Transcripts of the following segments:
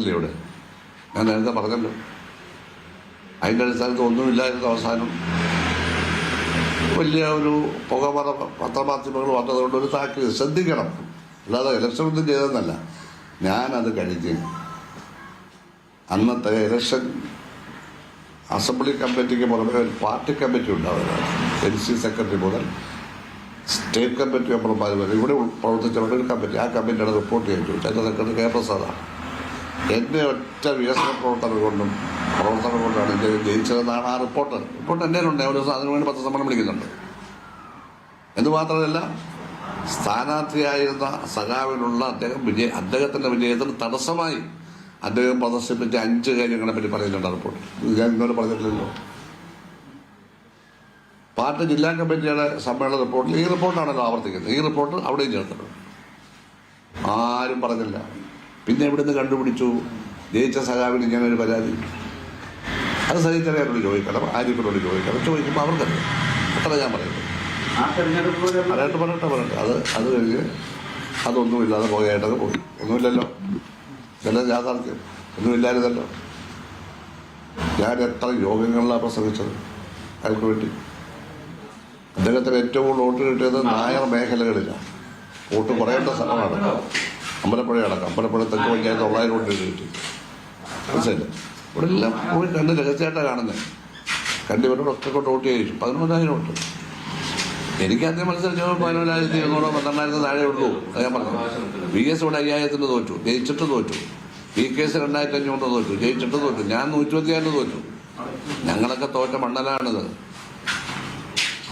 പറഞ്ഞില്ലേ ഇവിടെ? ഞാൻ നേരത്തെ പറഞ്ഞല്ലോ. അതിന്റെ അടിസ്ഥാനത്ത് ഒന്നുമില്ലായിരുന്നു അവസാനം. വലിയ ഒരു പുകമറ പത്രമാധ്യമങ്ങൾ വന്നതുകൊണ്ട് ഒരു താക്കീത്. ശ്രദ്ധിക്കണം. അല്ലാതെ ഇലക്ഷൻ ഒന്നും ചെയ്തതെന്നല്ല ഞാനത് കഴിഞ്ഞ് അന്നത്തെ ഇലക്ഷൻ അസംബ്ലി കമ്മിറ്റിക്ക് പുറമെ ഒരു പാർട്ടി കമ്മിറ്റി ഉണ്ടാവുക എൻ സി സെക്രട്ടറി മുതൽ സ്റ്റേറ്റ് കമ്മിറ്റി മെമ്പർമാർ വരെ. ഇവിടെ പ്രവർത്തിച്ചവരുടെ ഒരു കമ്മിറ്റി ആ കമ്മിറ്റിയുടെ റിപ്പോർട്ട് ചെയ്തു അതിന്റെ സെക്രട്ടറി കെ പ്രസാദാണ് എന്റെ ഒറ്റ വികസന പ്രവർത്തനം കൊണ്ടും പ്രവർത്തനം കൊണ്ടാണ് ഇന്ത്യ ജയിച്ചതെന്നാണ് ആ റിപ്പോർട്ട്. റിപ്പോർട്ട് എന്റെ ഉണ്ട് ഒരു ദിവസം അതിനുവേണ്ടി പത്രസമ്മേളനം വിളിക്കുന്നുണ്ട്. എന്ന് മാത്രമല്ല സ്ഥാനാർത്ഥിയായിരുന്ന സഖാവിനുള്ള അദ്ദേഹം വിജയ അദ്ദേഹത്തിന്റെ വിജയത്തിന് തടസ്സമായി അദ്ദേഹം പ്രദർശിപ്പിച്ച അഞ്ച് കാര്യങ്ങളെ പറ്റി പറയുന്നുണ്ട് റിപ്പോർട്ട് ഞാൻ ഇന്നലെ പറഞ്ഞിട്ടില്ലല്ലോ. പാർട്ടി ജില്ലാ കമ്മിറ്റിയുടെ സമ്മേളന റിപ്പോർട്ടിൽ ഈ റിപ്പോർട്ടാണല്ലോ ആവർത്തിക്കുന്നത്. ഈ റിപ്പോർട്ട് അവിടെയും ചേർത്തിട്ടുണ്ട്. ആരും പറഞ്ഞില്ല. പിന്നെ എവിടുന്ന് കണ്ടുപിടിച്ചു? ജയിച്ച സഖാവിന് ഒരു പരാതി. അത് സഹിച്ചറിയാനോട് ചോദിക്കണം ആര്യപ്പിനോട് ചോദിക്കണം ചോദിക്കുമ്പോൾ അവർക്കറിയാം. അത്ര ഞാൻ പറയുന്നത്. പറയട്ടെ പറയട്ടെ പറയട്ടെ. അത് അത് കഴിഞ്ഞ് അതൊന്നുമില്ലാതെ പോകായിട്ടൊക്കെ പോയി. ഒന്നുമില്ലല്ലോ. ഇതെല്ലാം യാഥാർത്ഥ്യം. ഒന്നുമില്ലായിരുന്നല്ലോ. ഞാൻ എത്ര യോഗങ്ങളിലാണ് പ്രസംഗിച്ചത്? അയാൾക്ക് വേണ്ടി. അദ്ദേഹത്തിന് ഏറ്റവും കൂടുതൽ വോട്ട് കിട്ടിയത് നായർ മേഖലകളിലാണ്. വോട്ട് കുറയേണ്ട സ്ഥലമാണ്. അമ്പലപ്പുഴ അടക്കം. അമ്പലപ്പുഴ തെക്ക് പഞ്ചായത്ത് തൊള്ളായിരം കൊണ്ട് കിട്ടി. മനസ്സിലായില്ലേ? ഇവിടെ എല്ലാം പോയി കണ്ട് രഹസ്യമായിട്ടാണ് കാണുന്നത് കണ്ടിവരോടൊക്കെ കൊണ്ട് വോട്ട് ചെയ്തു. പതിനൊന്നായിരം വോട്ട്. എനിക്ക് ആദ്യം മത്സരിച്ചപ്പോൾ പതിനൊന്നായിരത്തി ഇരുന്നൂറോ പന്ത്രണ്ടായിരത്തി താഴെ ഉള്ളൂ. അത് ഞാൻ പറഞ്ഞു വി എസ് ഇവിടെ അയ്യായിരത്തിന് തോറ്റു. ജയിച്ചിട്ട് തോറ്റു. വി കെ എസ് രണ്ടായിരത്തി അഞ്ഞൂറ് തോറ്റു. ജയിച്ചിട്ട് തോറ്റു. ഞാൻ നൂറ്റിപ്പത്തിയാറിന് തോറ്റു. ഞങ്ങളൊക്കെ തോറ്റ മണ്ഡലമാണിത്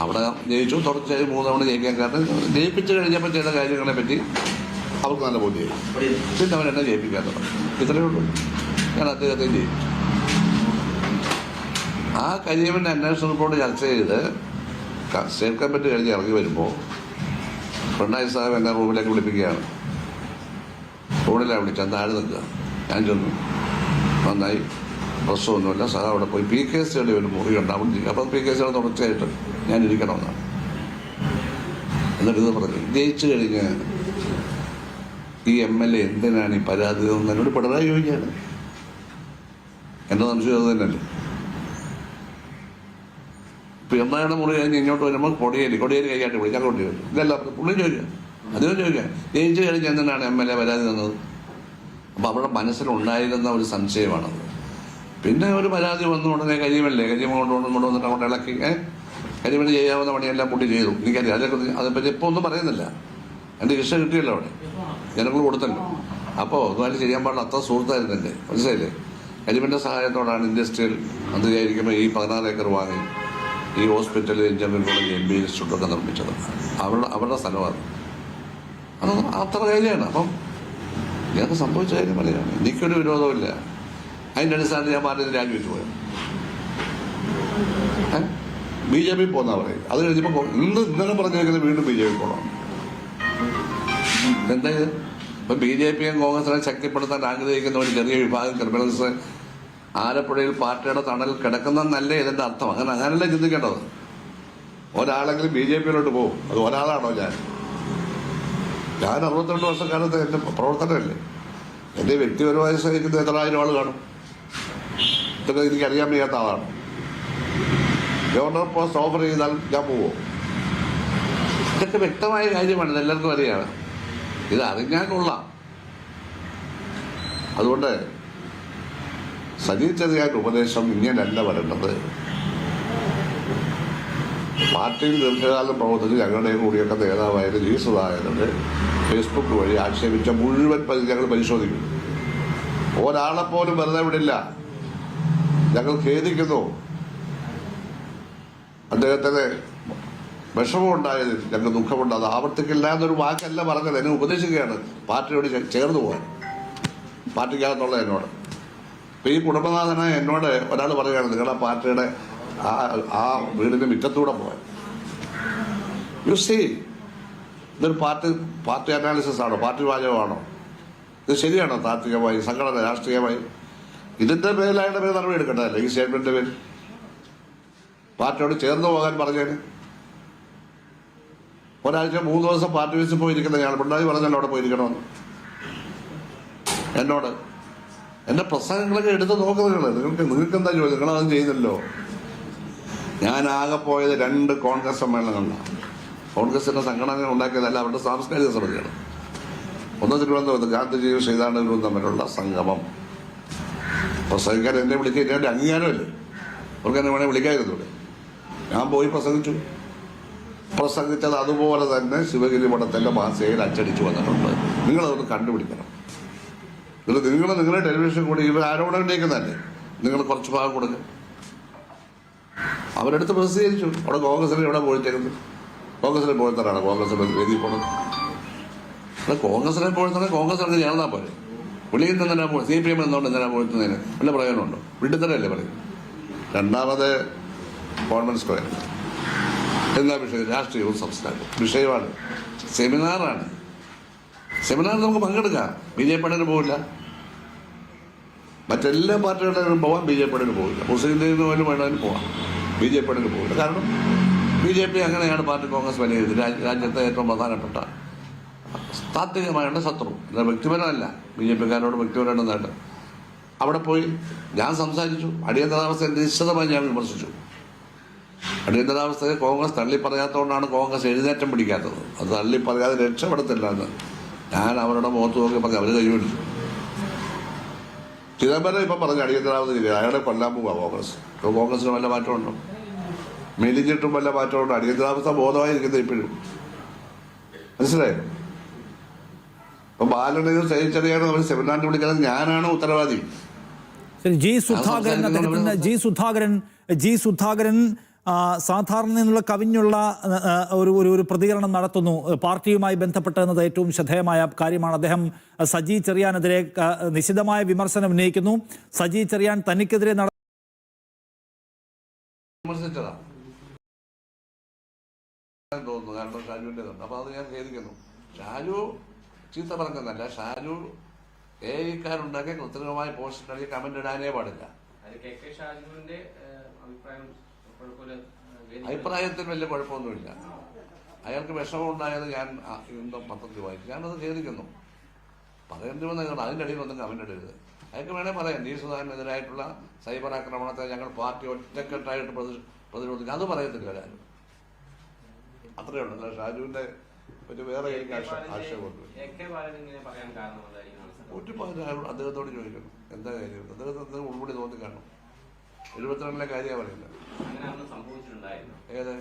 അവിടെ ജയിച്ചു. തുടർച്ചയായി മൂന്നവണ ജയിക്കാൻ കാരണം ജയിപ്പിച്ച് കഴിഞ്ഞപ്പോൾ ചെയ്ത കാര്യങ്ങളെ പറ്റി അവർക്ക് നല്ല ബോധ്യമായി പിന്നെ അവൻ എന്നെ ജയിപ്പിക്കാൻ ഇത്രയേ ഉള്ളൂ. ഞാൻ അദ്ദേഹത്തെയും ചെയ്യും ആ കരിയമ്മന്റെ അന്വേഷണ റിപ്പോർട്ട് ചർച്ച ചെയ്ത് സ്റ്റേറ്റ് കമ്മിറ്റി കഴിഞ്ഞ് ഇറങ്ങി വരുമ്പോൾ പിണറായി സാഹിബ് എന്നെ റൂമിലേക്ക് വിളിപ്പിക്കുകയാണ്. റൂമിലാണ് വിളിച്ചത്. താഴെ നിൽക്കുക? ഞാൻ ചെന്നു. നന്നായി. പ്രശ്നമൊന്നുമില്ല. സാർ അവിടെ പോയി. പി കെ സിയുടെ ഒരു മുറി ഉണ്ടാവും അപ്പം പി കെ സിയുടെ തുടർച്ചയായിട്ട് ഞാൻ ഇരിക്കണമെന്നാണ്. എന്നിട്ട് ഇത് പറഞ്ഞു. ജയിച്ചു കഴിഞ്ഞ് ഈ എം എൽ എ എന്തിനാണ് ഈ പരാതി തന്നത് എന്നോട് പിണറായി ചോദിക്കുകയാണ്. എന്റെ സംശയം അത് തന്നെയല്ലേ? പിറന്നായുടെ മുറി കഴിഞ്ഞ് ഇങ്ങോട്ട് വരുമ്പോൾ കൊടിയേരി കൊടിയേരി കൈകാട്ടി വിളിച്ചാൽ കൊണ്ടി വരും ഇതല്ല പുള്ളി ചോദിക്കുക അതിനും ചോദിക്കാം ജയിച്ചു കഴിഞ്ഞ് എന്തിനാണ് എം എൽ എ പരാതി തന്നത്? അപ്പോൾ അവരുടെ മനസ്സിലുണ്ടായിരുന്ന ഒരു സംശയമാണത്. പിന്നെ ഒരു പരാതി വന്ന ഉടനെ കരിമല്ലേ? കരിമ കൊണ്ട് കൊണ്ട് വന്നിട്ട് അങ്ങോട്ട് ഇളക്കി ഏഹ് കരിമണി ചെയ്യാവുന്ന പണിയെല്ലാം പുള്ളി ചെയ്തു. എനിക്കറിയാം. അതിനെക്കുറിച്ച് അതിനെപ്പറ്റി ഇപ്പോൾ ഒന്നും പറയുന്നില്ല. എന്റെ ഇഷ്ട കിട്ടിയല്ലോ അവിടെ. ജനങ്ങൾ കൊടുത്തല്ലോ. അപ്പോൾ അതുമായിട്ട് ചെയ്യാൻ പാടില്ല. അത്ര സുഹൃത്തായിരുന്നു എന്റെ. മനസ്സിലായില്ലേ? എലിമെന്റെ സഹായത്തോടാണ് ഇൻഡസ്ട്രിയൽ മന്ത്രിയായിരിക്കുമ്പോൾ ഈ പതിനാറ് ഏക്കർ വാങ്ങി ഈ hospital engineering college M B ഇൻസ്റ്റിറ്റ്യൂട്ടൊക്കെ നിർമ്മിച്ചത്. അവരുടെ അവരുടെ സ്ഥലമാണ്. അത് അത്ര കാര്യമാണ് അപ്പം ഇതൊക്കെ സംഭവിച്ച കാര്യം പറയുകയാണ് എനിക്കൊരു വിരോധമില്ല അതിന്റെ അടിസ്ഥാനത്തിൽ ഞാൻ മാറിയത് രാജിവെച്ച് പോയത്. ബി ജെ പി പോന്നാ പറയും അത് കഴിഞ്ഞപ്പോൾ ഇന്ന് ഇന്നലെ പറഞ്ഞേക്കുന്നത് വീണ്ടും ബി ജെ പി പോകണം എന്താ ഇത്? ഇപ്പൊ ബി ജെ പിയും കോൺഗ്രസിനെ ശക്തിപ്പെടുത്താൻ ആഗ്രഹിക്കുന്ന ഒരു ചെറിയ വിഭാഗം ക്രിമിനൽസ് ആലപ്പുഴയിൽ പാർട്ടിയുടെ തണൽ കിടക്കുന്നതെന്നല്ലേ ഇതിന്റെ അർത്ഥം. അങ്ങനെ അങ്ങനല്ലേ ചിന്തിക്കേണ്ടത്? ഒരാളെങ്കിലും ബി ജെ പിയിലോട്ട് പോകും. അത് ഒരാളാണോ ഞാൻ? ഞാൻ അറുപത്തിരണ്ട് വർഷക്കാലത്ത് എന്റെ പ്രവർത്തനമല്ലേ? എന്റെ വ്യക്തിപരമായി സഹിക്കുന്ന എത്ര ആയിരം ആൾ കാണും? ഇതൊക്കെ എനിക്ക് അറിയാൻ വയ്യാത്ത ആളാണ്. ഗവർണർ പോസ്റ്റ് ഓഫർ ചെയ്താൽ ഞാൻ പോവോ. ഇതൊക്കെ വ്യക്തമായ കാര്യമാണ്. എല്ലാവർക്കും അറിയാം. ഇത് അറിഞ്ഞാൽ കൊള്ളാം. അതുകൊണ്ട് സജി ചെറിയാന്റെ ഉപദേശം ഇങ്ങനെയല്ല വരേണ്ടത്. പാർട്ടിയിൽ ദീർഘകാലം പ്രവർത്തിച്ച് ഞങ്ങളുടെ കൂടിയൊക്കെ നേതാവായത് ജി സുധാകരന് ഫേസ്ബുക്ക് വഴി ആക്ഷേപിച്ച മുഴുവൻ ഞങ്ങൾ പരിശോധിക്കും. ഒരാളെ പോലും വെറുതെ വിടില്ല. ഞങ്ങൾ ഖേദിക്കുന്നു. അദ്ദേഹത്തിന് വിഷമമുണ്ടായത് ഞങ്ങൾക്ക് ദുഃഖമുണ്ട്. അത് ആവർത്തിക്കില്ല എന്നൊരു വാക്കല്ല പറഞ്ഞത്. എന്നെ ഉപദേശിക്കുകയാണ്. പാർട്ടിയോട് ചേർന്ന് പോകാൻ. പാർട്ടിക്കകത്തുള്ള എന്നോട്. ഇപ്പം ഈ കുടുംബനാഥനായ എന്നോട് ഒരാൾ പറയുകയാണ് നിങ്ങളുടെ പാർട്ടിയുടെ ആ ആ വീടിന്റെ മുറ്റത്തൂടെ പോകാൻ. യു സി ഇതൊരു പാർട്ടി പാർട്ടി അനാലിസിസ് ആണോ? പാർട്ടി വാചകമാണോ? ഇത് ശരിയാണോ താത്വികമായി സംഘടന രാഷ്ട്രീയമായി? ഇതിന്റെ പേരിൽ അയാളുടെ പേര് നടപടി എടുക്കേണ്ടതല്ലേ? ഈ സ്റ്റേറ്റ്മെന്റിന്റെ പേര് പാർട്ടിയോട് ചേർന്ന് പോകാൻ പറഞ്ഞേന് ഒരാഴ്ച മൂന്ന് ദിവസം പാർട്ടി ഓഫീസിൽ പോയിരിക്കുന്ന ഞാൻ പിണറായി പറഞ്ഞല്ലോ അവിടെ പോയിരിക്കണമെന്ന്. എന്നോട് എന്റെ പ്രസംഗങ്ങളൊക്കെ എടുത്ത് നോക്കുന്നത് നിങ്ങൾക്ക് നിങ്ങൾക്ക് എന്താ ജോലി? നിങ്ങളതൊന്നും ചെയ്യുന്നല്ലോ ഞാൻ ആകെ പോയത് രണ്ട് കോൺഗ്രസ് സമ്മേളനങ്ങളിലാണ്. കോൺഗ്രസിന്റെ സംഘടന ഉണ്ടാക്കിയതല്ല അവരുടെ സാംസ്കാരിക സമിതിയാണ്. ഒന്ന് തിരുവനന്തപുരത്ത് ഗാന്ധിജിയും ശ്രീതാനന്ദനും തമ്മിലുള്ള സംഗമം. പ്രസംഗിക്കാൻ എന്നെ വിളിക്കുക എന്റെ അംഗീകാരമല്ലേ. അവർക്ക് എന്നെ വേണേൽ വിളിക്കാതിരുന്നു ഞാൻ പോയി പ്രസംഗിച്ചു. പ്രസംഗിച്ചത് അതുപോലെ തന്നെ ശിവഗിരി മഠത്തിന്റെ മാസികയിൽ അച്ചടിച്ചു വന്നിട്ടുണ്ട്. നിങ്ങളതൊന്ന് കണ്ടുപിടിക്കണം. ഇത് നിങ്ങൾ നിങ്ങളുടെ ടെലിവിഷൻ കൂടി ഇവർ ആരോടെ ഉന്നയിക്കുന്നതല്ലേ നിങ്ങൾ കുറച്ച് ഭാഗം കൊടുക്കുക അവരെടുത്ത് പ്രസിദ്ധീകരിച്ചു. അവിടെ കോൺഗ്രസിൽ എവിടെ പോയിട്ടേക്കുന്നത് കോൺഗ്രസിൽ പോയത്തരാണ് കോൺഗ്രസിൽ വേദി പോണത്. അല്ല കോൺഗ്രസിനെ പോയത്തന്നെ കോൺഗ്രസ് അങ്ങനെ ചേർന്നാ പോലെ പുള്ളിയിൽ നിന്ന് എന്തിനാ പോയി? സി പി എം എന്നോണ്ട് എന്തിനാ പോയിട്ടുന്നതിന് വല്ല പ്രയോജനമുണ്ടോ? വിട്ടുതരല്ലേ പറയും രണ്ടാമത് കോൺവെന്റ് സ്ക്വയർ. എന്താ വിഷയം? രാഷ്ട്രീയവും സംസ്കാരവും വിഷയമാണ്. സെമിനാറാണ്. സെമിനാറിൽ നമുക്ക് പങ്കെടുക്കാം. ബി ജെ പിയുടെ പോകില്ല മറ്റെല്ലാ പാർട്ടികളുടെയും പോവാം. ബി ജെ പിയുടെ പോകില്ല മുസ്ലിം ലീഗിന് പോലും വേണമെങ്കിലും പോവാം. ബി ജെ പിയുടെ പോകില്ല കാരണം ബി ജെ പി അങ്ങനെയാണ് പാർട്ടി കോൺഗ്രസ് വിലയിരുത്തി രാജ്യ- രാജ്യത്തെ ഏറ്റവും പ്രധാനപ്പെട്ട താത്വികമായുള്ള ശത്രു. ഇത് വ്യക്തിപരമല്ല. ബി ജെ പിക്കാരോട് വ്യക്തിപരമായിട്ട് അവിടെ പോയി ഞാൻ സംസാരിച്ചു. അടിയന്തരാവസ്ഥ നിശ്ചിതമായി ഞാൻ വിമർശിച്ചു. അടിയന്തരാവസ്ഥയെ കോൺഗ്രസ് തള്ളി പറയാത്തതുകൊണ്ടാണ് കോൺഗ്രസ് എഴുന്നേറ്റം പിടിക്കാത്തത്. അത് തള്ളി പറയാതെ രക്ഷപ്പെടത്തില്ല എന്ന്. ഞാൻ അവരുടെ മുഖത്ത് നോക്കി പറഞ്ഞു അവർ കഴിവില്ല ചിദംബരം ഇപ്പം പറഞ്ഞു അടിയന്തരാവസ്ഥ ഇല്ല. അയാളെ കൊല്ലാൻ പോവാ കോൺഗ്രസ്. ഇപ്പോൾ കോൺഗ്രസിന് വല്ല മാറ്റമുണ്ടോ? മെലിഞ്ഞിട്ടും വല്ല മാറ്റമുണ്ടോ? അടിയന്തരാവസ്ഥ ബോധമായിരിക്കുന്നത് ഇപ്പോഴും. മനസ്സിലായോ? അപ്പൊ ബാലനെ സഹിച്ചറിയാണ് അവർ സെമിനാറിന് വിളിക്കുന്നത് ഞാനാണ് ഉത്തരവാദി. G Sudhakaran G Sudhakaran G Sudhakaran സാധാരണ നിന്നുള്ള കവിഞ്ഞുള്ള ഒരു ഒരു ഒരു പ്രതികരണം നടത്തുന്നു. പാർട്ടിയുമായി ബന്ധപ്പെട്ട് എന്നത് ഏറ്റവും ശ്രദ്ധേയമായ കാര്യമാണ്. അദ്ദേഹം സജി ചെറിയാനെതിരെ നിശിതമായ വിമർശനം ഉന്നയിക്കുന്നു. സജി ചെറിയാൻ തനിക്കെതിരെ നട തോന്നുന്നു. കാരണം ഷാജുവിന്റെ അപ്പോൾ അത് ഞാൻ ഖേദിക്കുന്നു. ഷാജു ചീത്ത പറഞ്ഞതല്ല ഷാജു എ ഇക്കാരുണ്ടാക്കിയ കൃത്രിമമായ പോസ്റ്റ് ഉണ്ടാക്കി കമന്റ് ഇടാനേ പാടില്ല. അത് കെ കെ ഷാജുവിന്റെ അഭിപ്രായം കുഴപ്പമില്ല ഏഹ്, വേദിയിൽ അഭിപ്രായത്തിൽ വലിയ കുഴപ്പമൊന്നുമില്ല. അയാൾക്ക് വിഷമം ഉണ്ടായത് ഞാൻ എന്തോ പത്രത്തിൽ വായിച്ചു. ഞാനത് ഖേദിക്കുന്നു. പറയേണ്ടി വന്ന നിങ്ങൾ അതിന്റെ ഇടയിൽ ഒന്നും കമന്റ് ഇടരുത് അയാൾക്ക് വേണേൽ പറയാം ഡി സുധാകരനെതിരായിട്ടുള്ള സൈബർ ആക്രമണത്തെ ഞങ്ങൾ പാർട്ടി ഒറ്റക്കെട്ടായിട്ട് പ്രതി- പ്രതിരോധിക്കും. അത് പറയത്തില്ല ആരും. അത്രയേ ഉള്ളൂ. അല്ല ഷാജുവിന്റെ ഒരു വേറെ എനിക്ക് ആക്ഷ- ആക്ഷേപമൊന്നുമില്ല എ കെ പറയാൻ കാരണം എന്തായിരിക്കും? മനസ്സിലാവും ഒറ്റപ്പാട് അദ്ദേഹത്തോട് ചോദിക്കണം എന്താ കാര്യം? അദ്ദേഹത്തിന് ഉൾപ്പെടി തോന്നി കാണും എഴുപത്തിരണ്ടിലെ അന്ന് സംഭവിച്ചിട്ടുണ്ടായിരുന്നു ഏത്?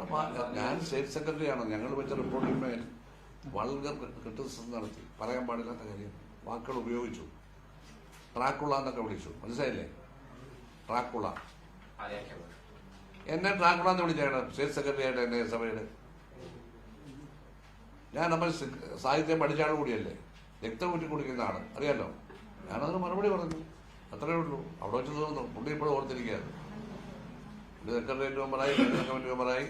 അപ്പൊ ഞാൻ സ്റ്റേറ്റ് സെക്രട്ടറി ആണോ. ഞങ്ങൾ വെച്ച റിപ്പോർട്ടിന്മേൽ വൾഗർ ക്രിറ്റിസിസം നടത്തി. പറയാൻ പാടില്ലാത്ത കാര്യം. വാക്കുകൾ ഉപയോഗിച്ചു. ട്രാക്കുള എന്നൊക്കെ വിളിച്ചു. മനസ്സിലായില്ലേ? ട്രാക്കുള. അതെ കെ ബാലൻ എന്നെ ട്രാക്കുള എന്ന് വിളിച്ചാണ് സ്റ്റേറ്റ് സെക്രട്ടറി ആയിട്ട് എന്നെ സഭയുടെ ഞാൻ നമ്മൾ സാഹിത്യം പഠിച്ച ആൾ കൂടിയല്ലേ? രക്തം കുറ്റി കുടിക്കുന്ന ആൾ. അറിയാലോ? ഞാനതിന് മറുപടി പറഞ്ഞു. അത്രേ ഉള്ളൂ. അവിടെ വെച്ച് തോന്നുന്നു. പുള്ളി ഇപ്പോഴും ഓർത്തിരിക്കുകയാണ്. പുള്ളി സെക്രട്ടേറിയറ്റ് മെമ്പറായി കമ്മിറ്റി മെമ്പറായി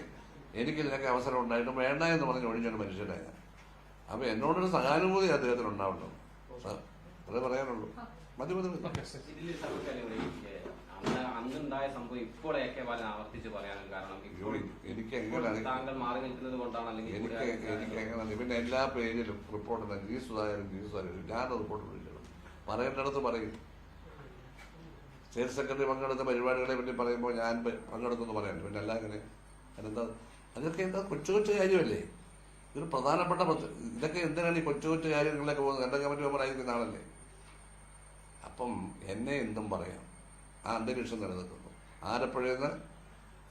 എനിക്ക് ഇതിനൊക്കെ അവസരം ഉണ്ടായിട്ടും വേണ്ട എന്ന് പറഞ്ഞ് ഒഴിഞ്ഞൊരു മനുഷ്യനായ അപ്പൊ എന്നോടൊരു സഹാനുഭൂതി അദ്ദേഹത്തിന് ഉണ്ടാവുള്ളൂ അത്രേ പറയാനുള്ളൂ. മതി മതി അന്നുണ്ടായ സംഭവം ഇപ്പോൾ ആവർത്തിച്ച് പറയാനും കാരണം എനിക്ക് താങ്കൾ മാറി നിൽക്കുന്നത് കൊണ്ടാണ് അല്ലെങ്കിൽ എനിക്ക് കൂടെ എനിക്ക് എങ്ങനെ പിന്നെ എല്ലാ പേജിലും report G Sudhakaran G Sudhakaran ഞാൻ റിപ്പോർട്ട് വിളിക്കണം. പറയേണ്ടടുത്ത് പറയും. സ്റ്റേറ്റ് സെക്രട്ടറി പങ്കെടുത്ത പരിപാടികളെ പറ്റി പറയുമ്പോൾ ഞാൻ പ- പങ്കെടുക്കുന്നു പറയാൻ പിന്നെ അല്ല അങ്ങനെ അതെന്താ അതൊക്കെ എന്താ കൊച്ചു കൊച്ചു കാര്യമല്ലേ? ഇതൊരു പ്രധാനപ്പെട്ട ഇതൊക്കെ എന്തിനാണ് ഈ കൊച്ചു കൊച്ചു കാര്യങ്ങളിലൊക്കെ പോകുന്നത്? എന്റെ കമ്മിറ്റി മെമ്പർ ആയിരിക്കുന്ന ആളല്ലേ? അപ്പം എന്നെ എന്തും പറയാം. ആ അന്തരീക്ഷം നിലനിൽക്കുന്നു. ആലപ്പുഴയിൽ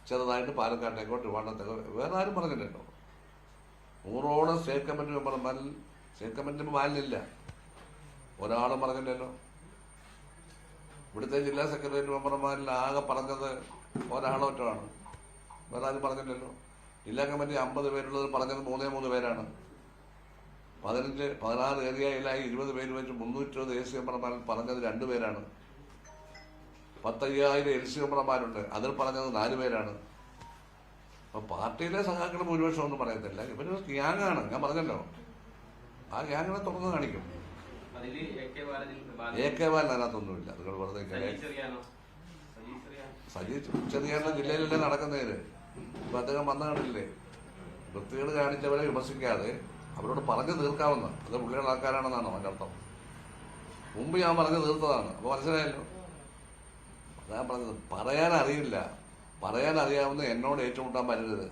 ചെറുതായിട്ട് പാലക്കാട്ടേക്കോ ട്രിവാണ്ടത്തേക്കോ വേറെ ആരും പറഞ്ഞില്ലല്ലോ നൂറോളം സ്റ്റേറ്റ് കമ്മിറ്റി മെമ്പർമാരിൽ സ്റ്റേറ്റ് കമ്മിറ്റി മെമ്പർ മാലിനില്ല ഒരാളും പറഞ്ഞില്ലല്ലോ. ഇവിടുത്തെ ജില്ലാ സെക്രട്ടേറിയറ്റ് മെമ്പർമാരിൽ ആകെ പറഞ്ഞത് ഒരാളോറ്റമാണ്. വേറെ ആരും പറഞ്ഞില്ലല്ലോ. ജില്ലാ കമ്മിറ്റി അമ്പത് പേരുള്ളത് പറഞ്ഞത് മൂന്നേ മൂന്ന് പേരാണ്. പതിനഞ്ച് പതിനാറ് ഏരിയയിലായി ഇരുപത് പേര് വെച്ച് മുന്നൂറ്റി എ സി മെമ്പർമാരിൽ പറഞ്ഞത് രണ്ട് പേരാണ്. പത്തയ്യായിരം എൽ സി മെമ്പർമാരുണ്ട്. അതിൽ പറഞ്ഞത് നാല് പേരാണ്. അപ്പൊ പാർട്ടിയിലെ സഖാക്കൾ ഭൂരിപക്ഷം ഒന്നും പറയത്തില്ല. ഇവർ ഗ്യാങ്ങാണ് ഞാൻ പറഞ്ഞല്ലോ. ആ ഗ്യാങ്ങിനെ തുറന്നു കാണിക്കും. എ കെ ബാലൻ അതിനകത്തൊന്നുമില്ല. നിങ്ങൾ വെറുതെ സജി കേൾക്കാം. സജി ചെറിയാൻ. സജി ചെറിയ ജില്ലയിലല്ലേ നടക്കുന്നതിന് ഇപ്പൊ അദ്ദേഹം വന്ന കണ്ടില്ലേ? വൃത്തികേട് കാണിച്ചവരെ വിമർശിക്കാതെ അവരോട് പറഞ്ഞു തീർക്കാവുന്ന. അത് പുള്ളിയുടെ ആൾക്കാരാണെന്നാണോ അതിന്റെ അർത്ഥം. മുമ്പ് ഞാൻ പറഞ്ഞു തീർത്തതാണ്. അപ്പോൾ മനസ്സിലായല്ലോ? അതാ പറഞ്ഞത്. പറയാൻ അറിയില്ല. പറയാൻ അറിയാവുന്ന എന്നോട് ഏറ്റുമുട്ടാൻ പറ്റരുത്.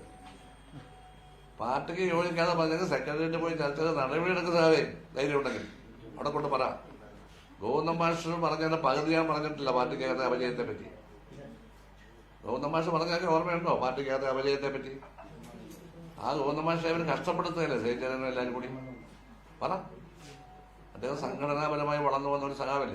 പാർട്ടിക്ക് യോജിക്കാതെ പറഞ്ഞത് സെക്രട്ടേറിയറ്റ് പോയി ചർച്ച ചെയ്ത് നടപടി എടുക്കുന്നതാവേ ധൈര്യം ഉണ്ടെങ്കിൽ അവിടെ കൊണ്ട് പറ. ഗോവിന്ദൻ മാഷ് പറഞ്ഞതിന്റെ പകുതി ഞാൻ പറഞ്ഞിട്ടില്ല പാർട്ടിക്കകത്തെ അപജയത്തെ പറ്റി. ഗോവിന്ദൻ മാഷ് പറഞ്ഞൊക്കെ ഓർമ്മയുണ്ടോ പാർട്ടിക്കകത്തെ അപജയത്തെ പറ്റി? ആ ഗോവിന്ദൻ മാഷ് അവർ കഷ്ടപ്പെടുത്തുകയല്ലേ സേജനും എല്ലാവരും കൂടി? പറ. അദ്ദേഹം സംഘടനാപരമായി വളർന്നു വന്ന ഒരു സഖാവല്ലേ?